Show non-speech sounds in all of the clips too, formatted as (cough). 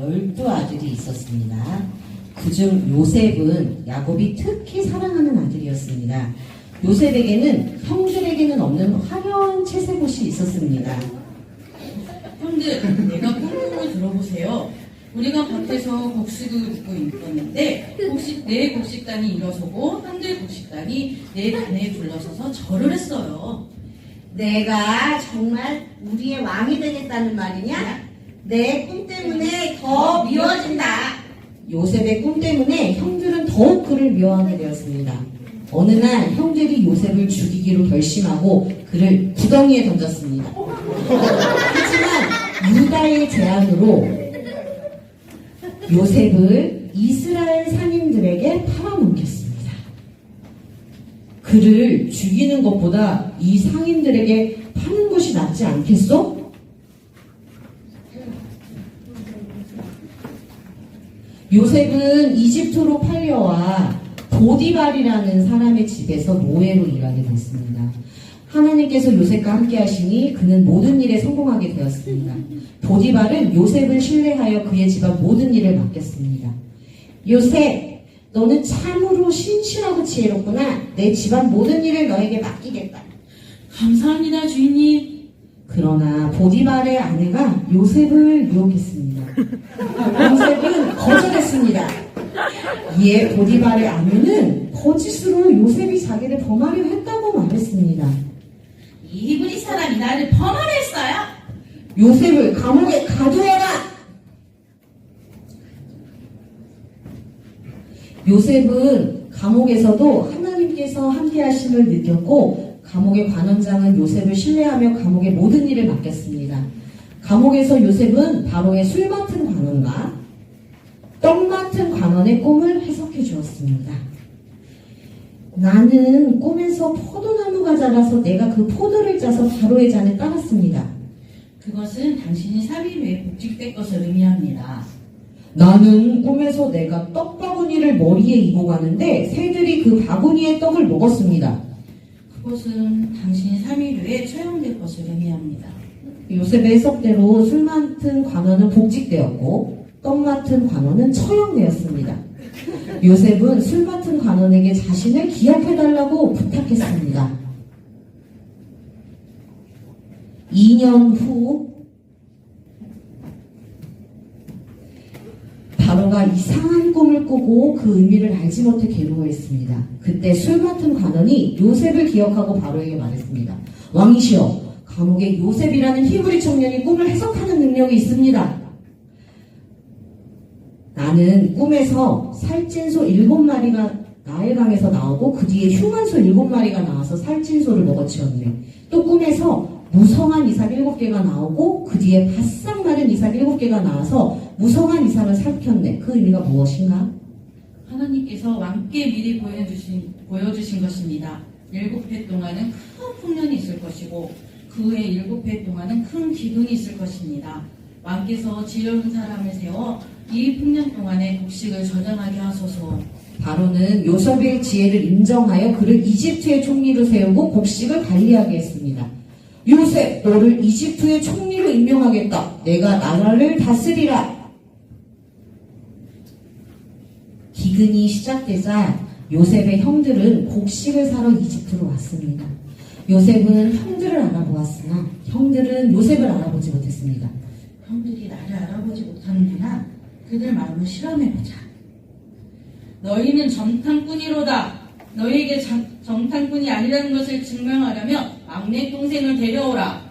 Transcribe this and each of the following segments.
열두 아들이 있었습니다. 그중 요셉은 야곱이 특히 사랑하는 아들이었습니다. 요셉에게는 형들에게는 없는 화려한 채색옷이 있었습니다. 형들, 내가 꽁꽁을 들어보세요. 우리가 밭에서 곡식을 굽고 있었는데 곡식 내 곡식단이 일어서고 형들 곡식단이 내 단에 둘러서서 절을 했어요. 내가 정말 우리의 왕이 되겠다는 말이냐? 내 꿈 때문에 더 미워진다. 요셉의 꿈 때문에 형들은 더욱 그를 미워하게 되었습니다. 어느 날 형들이 요셉을 죽이기로 결심하고 그를 구덩이에 던졌습니다. 하지만 유다의 제안으로 요셉을 이스라엘 상인들에게 팔아넘겼습니다. 그를 죽이는 것보다 이 상인들에게 파는 것이 낫지 않겠소? 요셉은 이집트로 팔려와 보디발이라는 사람의 집에서 노예로 일하게 됐습니다. 하나님께서 요셉과 함께 하시니 그는 모든 일에 성공하게 되었습니다. 보디발은 요셉을 신뢰하여 그의 집안 모든 일을 맡겼습니다. 요셉, 너는 참으로 신실하고 지혜롭구나. 내 집안 모든 일을 너에게 맡기겠다. 감사합니다, 주인님. 그러나 보디발의 아내가 요셉을 유혹했습니다. 요셉은 거절했습니다. 이에 보디발의 아내는 거짓으로 요셉이 자기를 범하려 했다고 말했습니다. 이 히브리 사람이 나를 범하했어요. 요셉을 감옥에 가두어라! 요셉은 감옥에서도 하나님께서 함께 하심을 느꼈고 감옥의 관원장은 요셉을 신뢰하며 감옥의 모든 일을 맡겼습니다. 감옥에서 요셉은 바로의 술 맡은 관원과 떡 맡은 관원의 꿈을 해석해 주었습니다. 나는 꿈에서 포도나무가 자라서 내가 그 포도를 짜서 바로의 잔에 따랐습니다. 그것은 당신이 3일 후에 복직될 것을 의미합니다. 나는 꿈에서 내가 떡바구니를 머리에 이고 가는데 새들이 그 바구니의 떡을 먹었습니다. 그것은 당신이 3일 후에 처형될 것을 의미합니다. 요셉의 해석대로 술 맡은 관원은 복직되었고 떡 맡은 관원은 처형되었습니다. 요셉은 술 맡은 관원에게 자신을 기억해달라고 부탁했습니다. 2년 후 바로가 이상한 꿈을 꾸고 그 의미를 알지 못해 괴로워했습니다. 그때 술 맡은 관원이 요셉을 기억하고 바로에게 말했습니다. 왕이시여, 감옥에 요셉이라는 히브리 청년이 꿈을 해석하는 능력이 있습니다. 나는 꿈에서 살찐소 일곱 마리가 나일강에서 나오고 그 뒤에 흉한소 일곱 마리가 나와서 살찐소를 먹어치웠네. 또 꿈에서 무성한 이삭 일곱 개가 나오고 그 뒤에 바싹 마른 이삭 일곱 개가 나와서 무성한 이삭을 살폈네. 그 의미가 무엇인가? 하나님께서 왕께 미리 보여주신, 보여주신 것입니다. 일곱 해 동안은 큰 풍년이 있을 것이고 그 후에 일곱 해 동안은 큰 기근이 있을 것입니다. 왕께서 지혜로운 사람을 세워 이 풍년 동안에 곡식을 저장하게 하소서. 바로는 요셉의 지혜를 인정하여 그를 이집트의 총리로 세우고 곡식을 관리하게 했습니다. 요셉, 너를 이집트의 총리로 임명하겠다. 내가 나라를 다스리라. 기근이 시작되자 요셉의 형들은 곡식을 사러 이집트로 왔습니다. 요셉은 형들을 알아보았으나 형들은 요셉을 알아보지 못했습니다. 형들이 나를 알아보지 못하는구나. 그들 마음을 실험해보자. 너희는 정탐꾼이로다. 너희에게 정, 정탐꾼이 아니라는 것을 증명하려면 막내 동생을 데려오라.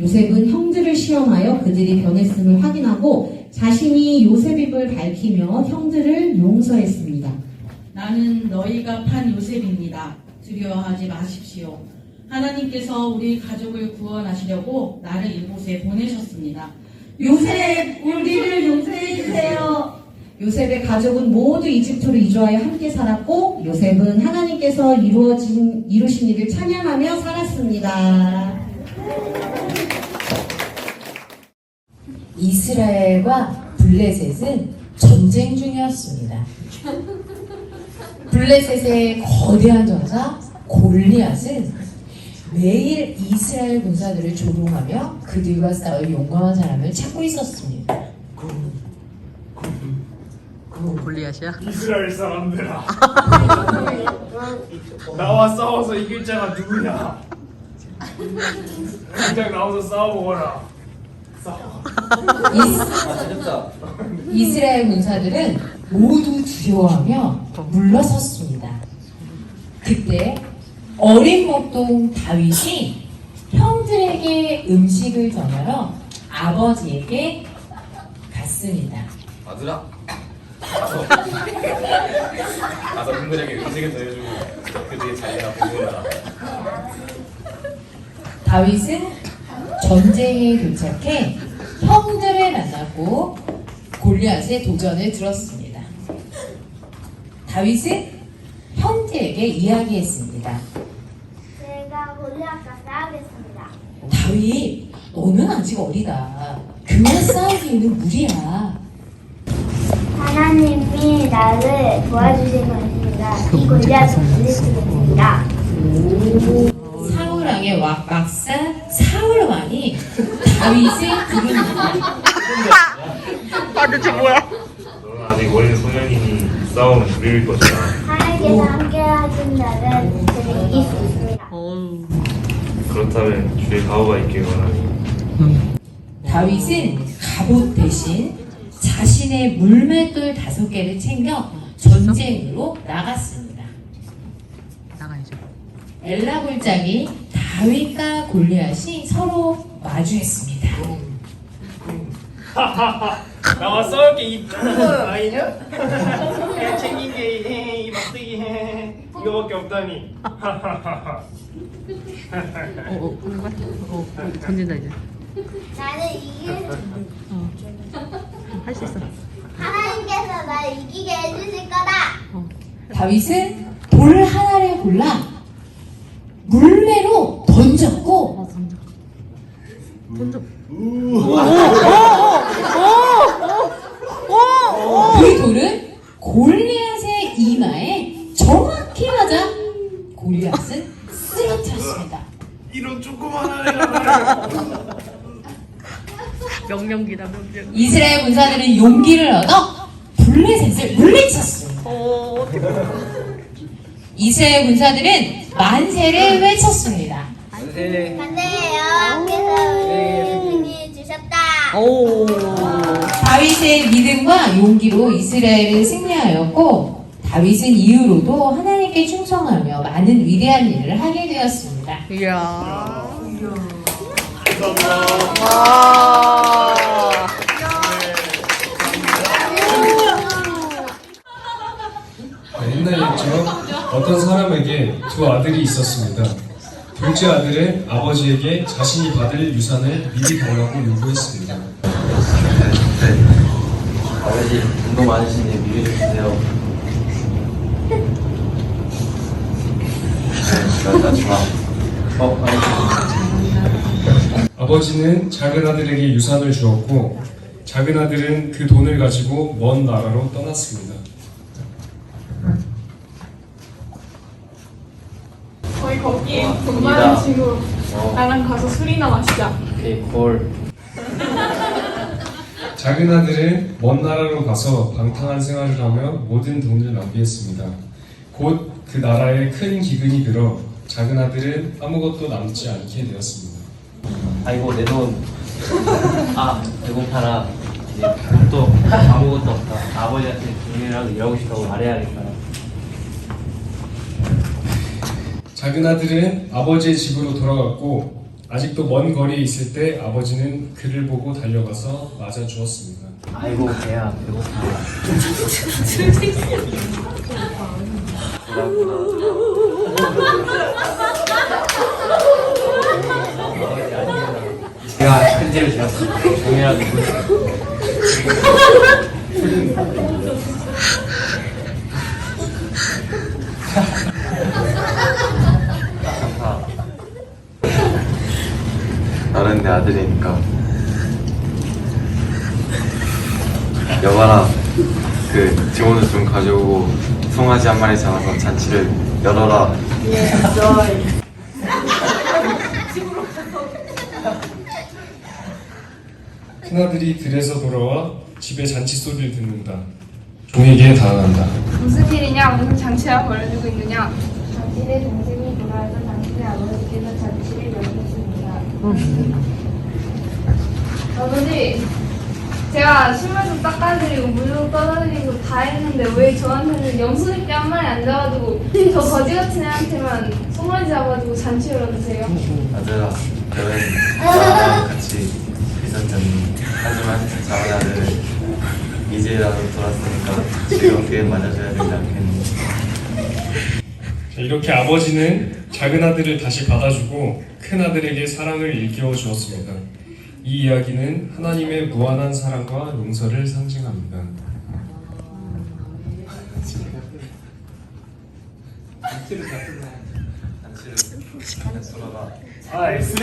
요셉은 형들을 시험하여 그들이 변했음을 확인하고 자신이 요셉임을 밝히며 형들을 용서했습니다. 나는 너희가 판 요셉입니다. 두려워하지 마십시오. 하나님께서 우리 가족을 구원하시려고 나를 이곳에 보내셨습니다. 요셉, 우리를 용서해 주세요. 요셉의 가족은 모두 이집트로 이주하여 함께 살았고 요셉은 하나님께서 이루어진 이루신 일을 찬양하며 살았습니다. 이스라엘과 블레셋은 전쟁 중이었습니다. 블레셋의 거대한 전사 골리앗은 매일 이스라엘 군사들을 조롱하며 그들과 싸울 용감한 사람을 찾고 있었습니다. 골리앗이야? 이스라엘 사람들아 (laughs) 나와 싸워서 이길 자가 누구냐 당장 나와서 싸워보거라 싸워 이, 이스라엘 문사들은 모두 두려워하며 물러섰습니다. 그때 어린 목동 다윗이 형들에게 음식을 전하러 아버지에게 갔습니다. 아들아 가서 가서 형들에게 음식을 전해주고 그들의 자기나 보고라 다윗은 전쟁에 도착해 형들을 만났고 골리앗의 도전을 들었습니다. 다윗은 형들에게 이야기했습니다. 제가 골리앗과 싸우겠습니다. 다윗, 너는 아직 어리다. 그만 싸우기에는 무리야. 하나님이 나를 도와주실 것입니다. 이 골리앗을 물리치겠습니다. 사울왕의 와- 막사 사울왕이 다윗을 부릅니다. 너는 아직 어린 소년이니 싸움은 불릴 것이다 하나님께서 함께 하신 날은 저는 이길 수 있습니다. 그렇다면 주의 가호가 있길 바라니 다윗은 갑옷 대신 자신의 물맷돌 다섯 개를 챙겨 전쟁으로 나갔습니다. 나가야죠. 엘라 골짜기 다윗과 골리앗이 서로 마주했습니다. 나와 싸울 게 이쁜 거는 아니냐? (laughs) 챙긴 게이 막대기 이거밖에 없다니 어, 어, 오는 거야? 어, 던진다 이제. 나는 이길 할수 있어. 하나님께서 나를 이기게 해주실 거다. 다윗은 돌 하나를 골라 물매로 던졌고 어, 던져. 던져. 그 돌은 골리앗의 이마에 정확히 맞아 골리앗은 쓰러졌습니다. 이런 조그만한 애가 (laughs) 명령기다 명령. 이스라엘 군사들은 용기를 얻어 블레셋을 물리쳤습니다. 이스라엘 군사들은 만세를 외쳤습니다. 근데 여호와께서 우리를 승리해 주셨다. 오. 다윗의 믿음과 용기로 이스라엘은 승리하였고 다윗은 이후로도 하나님께 충성하며 많은 위대한 일을 하게 되었습니다. 이야. 옛날이었죠. 어떤 사람에게 두 아들이 있었습니다. 둘째 아들은 아버지에게 자신이 받을 유산을 미리 달라고 요구했습니다. 아버지 돈도 많으신데 미리 좀 주세요 나 좋아 어 아니 아버지는 작은 아들에게 유산을 주었고 작은 아들은 그 돈을 가지고 먼 나라로 떠났습니다. 저희 거기 돈. 많은 친구 어 나랑 가서 술이나 마시자. 오케이 콜 (laughs) 작은 아들은 먼 나라로 가서 방탕한 생활을 하며 모든 돈을 낭비했습니다. 곧 그 나라에 큰 기근이 들어 작은 아들은 아무것도 남지 않게 되었습니다. 아이고 내 돈 아 배고파라 이제 또 아무것도 없다. 아버지한테 돈이라도 일하고 싶다고 말해야겠다. 작은 아들은 아버지의 집으로 돌아갔고 아직도 먼 거리에 있을 때 아버지는 그를 보고 달려가서 맞아 주었습니다. 아이고 배야 배고파 (laughs) 제가 큰 죄를 지었습니다 종이라도 나는 내 아들이니까. 여봐라. 그 지원을 좀 가져오고 송아지 한 마리 잡아서 잔치를 열어라 큰아들이 들에서 돌아와 집에 잔치 소리를 듣는다. 종에게 다가간다. 무슨 일이냐? 무슨 장치가 벌어지고 있느냐? 당신의 동생이 돌아와서 당신의 아버지께서 잔치를 여셨습니다. 아버지, 제가 신발 좀 닦아드리고 물 좀 떠다드리고 다 했는데 왜 저한테는 영수님께 한 마리 안 잡아주고 저 거지 같은 애한테만 송아지 잡아주고 잔치 열어주세요? 아들아 너는 나랑 같이 있었잖니 하지만 작은 아들은 이제라도 돌았으니까 즐겁게 맞아줘야 되지 않겠니 자, 이렇게 아버지는 작은 아들을 다시 받아주고 큰 아들에게 사랑을 일깨워 주었습니다. 이 이야기는 하나님의 무한한 사랑과 용서를 상징합니다. 아 예스